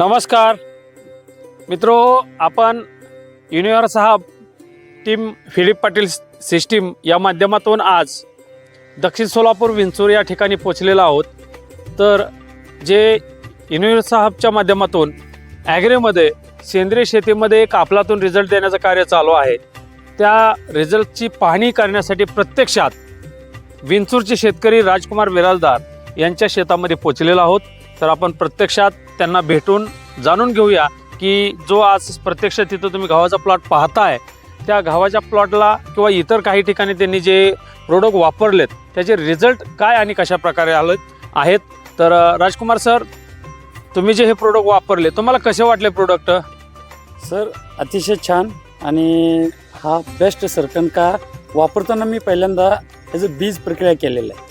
नमस्कार. मित्रो आपण universe hub team Philip Patil system या माध्यमातून आज दक्षिण सोलापूर विंचूर या ठिकाणी पोचलेलो आहोत. तर जे युनिव्हर्स हबच्या माध्यमातून ॲग्रेमध्ये सेंद्रिय शेतीमध्ये एक आपलातून रिझल्ट देण्याचं कार्य चालू आहे. त्या रिझल्टची पाहणी करण्यासाठी प्रत्यक्षात विंचूरचे शेतकरी राजकुमार विराजदार यांच्या शेतामध्ये पोचलेलो आहोत. तर आपण प्रत्यक्षात त्यांना भेटून जाणून घेऊया की जो आज प्रत्यक्ष तिथं तुम्ही गव्हाचा प्लॉट पाहताय त्या गव्हाच्या प्लॉटला किंवा इतर काही ठिकाणी त्यांनी जे प्रोडक्ट वापरलेत त्याचे रिझल्ट काय आणि कशा प्रकारे आले आहेत? तर राजकुमार सर तुम्ही जे हे प्रोडक्ट वापरले तुम्हाला कसे वाटले प्रोडक्ट सर अतिशय छान आणि हा बेस्ट सर कारण का वापरताना मी पहिल्यांदा त्याचं बीज प्रक्रिया केलेलं आहे.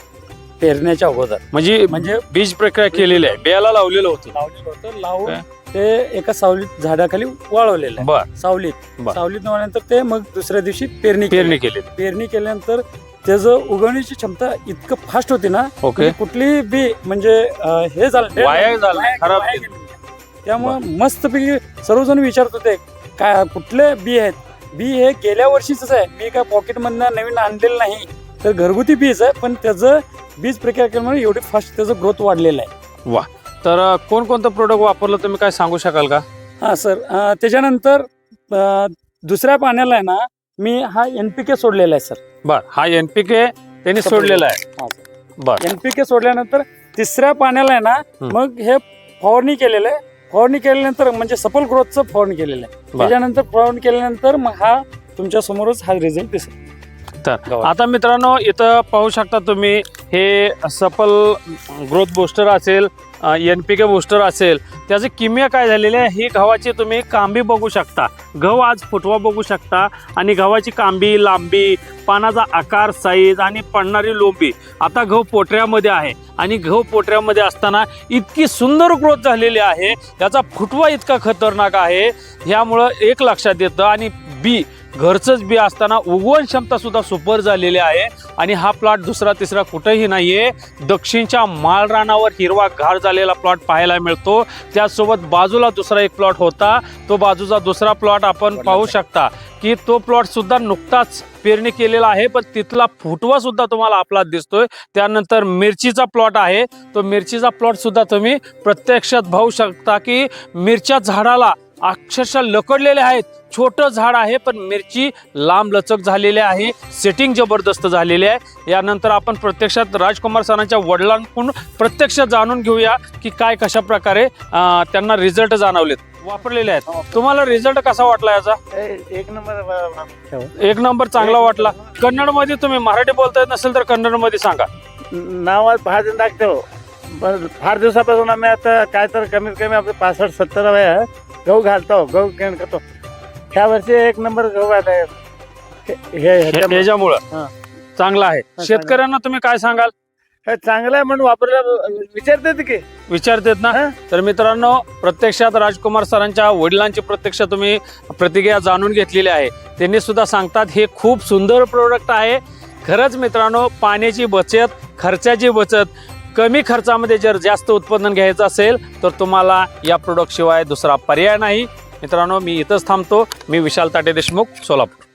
पेरण्याच्या अगोदर. म्हणजे म्हणजे बीज प्रक्रिया केलेली आहे. बियाला लावलेलं होतं. लावलेलं होतं. लावून काय? ते एका सावलीत झाडाखाली वाळवलेलं आहे. सावलीत. बर. सावलीत वाळल्यानंतर ते मग दुसऱ्या दिवशी पेरणी पेरणी केली. केलेली पेरणी केल्यानंतर त्याचं उगवण्याची क्षमता इतकं फास्ट होती ना ओके. म्हणजे कुठली बी म्हणजे अं, हे झालं वाया झालं खराब वाया गेलं. नाही. त्यामुळं मस्तपैकी सर्वजण विचारत होते काय कुठले बी आहेत? बी हे गेल्या वर्षीच आहे. मी काय पॉकेटमधनं नवीन आणलेलं नाही. तर घरगुती बीज आहे पण त्याचं बीज प्रक्रिया केल्यामुळे एवढी फास्ट त्याचं ग्रोथ वाढलेलं आहे. तर अ, कोणकोणतं प्रोडक्ट वापरलं तुम्ही काय सांगू शकाल का? हां सर त्याच्यानंतर दुसऱ्या पाण्याला आहे ना मी हा एन पी के सोडलेला आहे सर बर हा एन पी के त्यांनी सोडलेला आहे. बर. एन पी के सोडल्यानंतर तिसऱ्या पाण्याला आहे ना. मग हे फवारणी केलेलं आहे. फवारणी केल्यानंतर म्हणजे सफल ग्रोथचं फवारणी केलेलं आहे. त्याच्यानंतर फवारणी केल्यानंतर मग हा तुमच्या समोरच हा रिझल्ट दिसेल तर. आता मित्रांनो इथं पाहू शकता तुम्ही हे सफल ग्रोथ बूस्टर असेल एन पी के बूस्टर असेल त्याची किमया काय झालेली आहे ही गव्हाची तुम्ही कांबी बघू शकता गहू आज फुटवा बघू शकता आणि गव्हाची कांबी लांबी पानाचा आकार साईज आणि पडणारी लोंबी आता गहू पोटऱ्यामध्ये आहे आणि गहू पोटऱ्यामध्ये असताना इतकी सुंदर ग्रोथ झालेली आहे त्याचा फुटवा इतका खतरनाक आहे ह्यामुळं एक लक्षात येतं आणि बी घरचंच बी असताना उगवण क्षमता सुद्धा सुपर झालेली आहे. आणि हा प्लॉट दुसरा तिसरा कुठेही नाहीये. दक्षिणच्या माळरानावर हिरवा घार झालेला प्लॉट पाहायला मिळतो. त्याचसोबत बाजूला दुसरा एक प्लॉट होता. तो बाजूचा दुसरा प्लॉट आपण पाहू शकता की तो प्लॉट सुद्धा नुकताच पेरणी केलेला आहे. पण तिथला फुटवा सुद्धा तुम्हाला आपला दिसतोय. त्यानंतर मिरचीचा प्लॉट आहे. तो मिरचीचा प्लॉट सुद्धा तुम्ही प्रत्यक्षात पाहू शकता की मिरच्या झाडाला अक्षरशः लकडलेले आहेत. छोटं झाड आहे पण मिरची लांब लचक झालेली आहे. सेटिंग जबरदस्त झालेली आहे. यानंतर आपण प्रत्यक्षात राजकुमार सरांच्या वडिलांकडून प्रत्यक्ष जाणून घेऊया की काय कशा प्रकारे त्यांना रिझल्ट जाणवलेत. वापरलेले आहेत. तुम्हाला रिझल्ट कसा वाटला याचा? एक नंबर एक नंबर चांगला वाटला. कन्नडमध्ये तुम्ही मराठी बोलता येत नसेल तर कन्नडमध्ये सांगा. नाव फार दिन टाकतो पण फार दिवसापासून आम्ही आता काय तर कमीत कमी आपले पासष्ट सत्तर वय आहे. गहू घालतो गहू केण करतो. ह्या वर्षी एक नंबर गहू आला हे हे- ह्याच्यामुळे- याच्यामुळं हा. चांगला आहे. शेतकऱ्यांना तुम्ही काय सांगाल? हे चांगलं आहे म्हणून वापरलं विचारते की. विचारतेत ना? हा. तर मित्रांनो प्रत्यक्षात राजकुमार सरांच्या वडिलांची प्रत्यक्ष तुम्ही प्रतिक्रिया जाणून घेतलेली आहे. त्यांनी सुद्धा सांगतात हे खूप सुंदर प्रोडक्ट आहे. खरंच मित्रांनो पाण्याची बचत खर्चाची बचत कमी खर्चामध्ये जर जास्त उत्पादन घ्यायचं असेल तर तुम्हाला या प्रोडक्टशिवाय दुसरा पर्याय नाही. मित्रांनो मी इथंच थांबतो. मी विशाल ताटे देशमुख सोलापूर.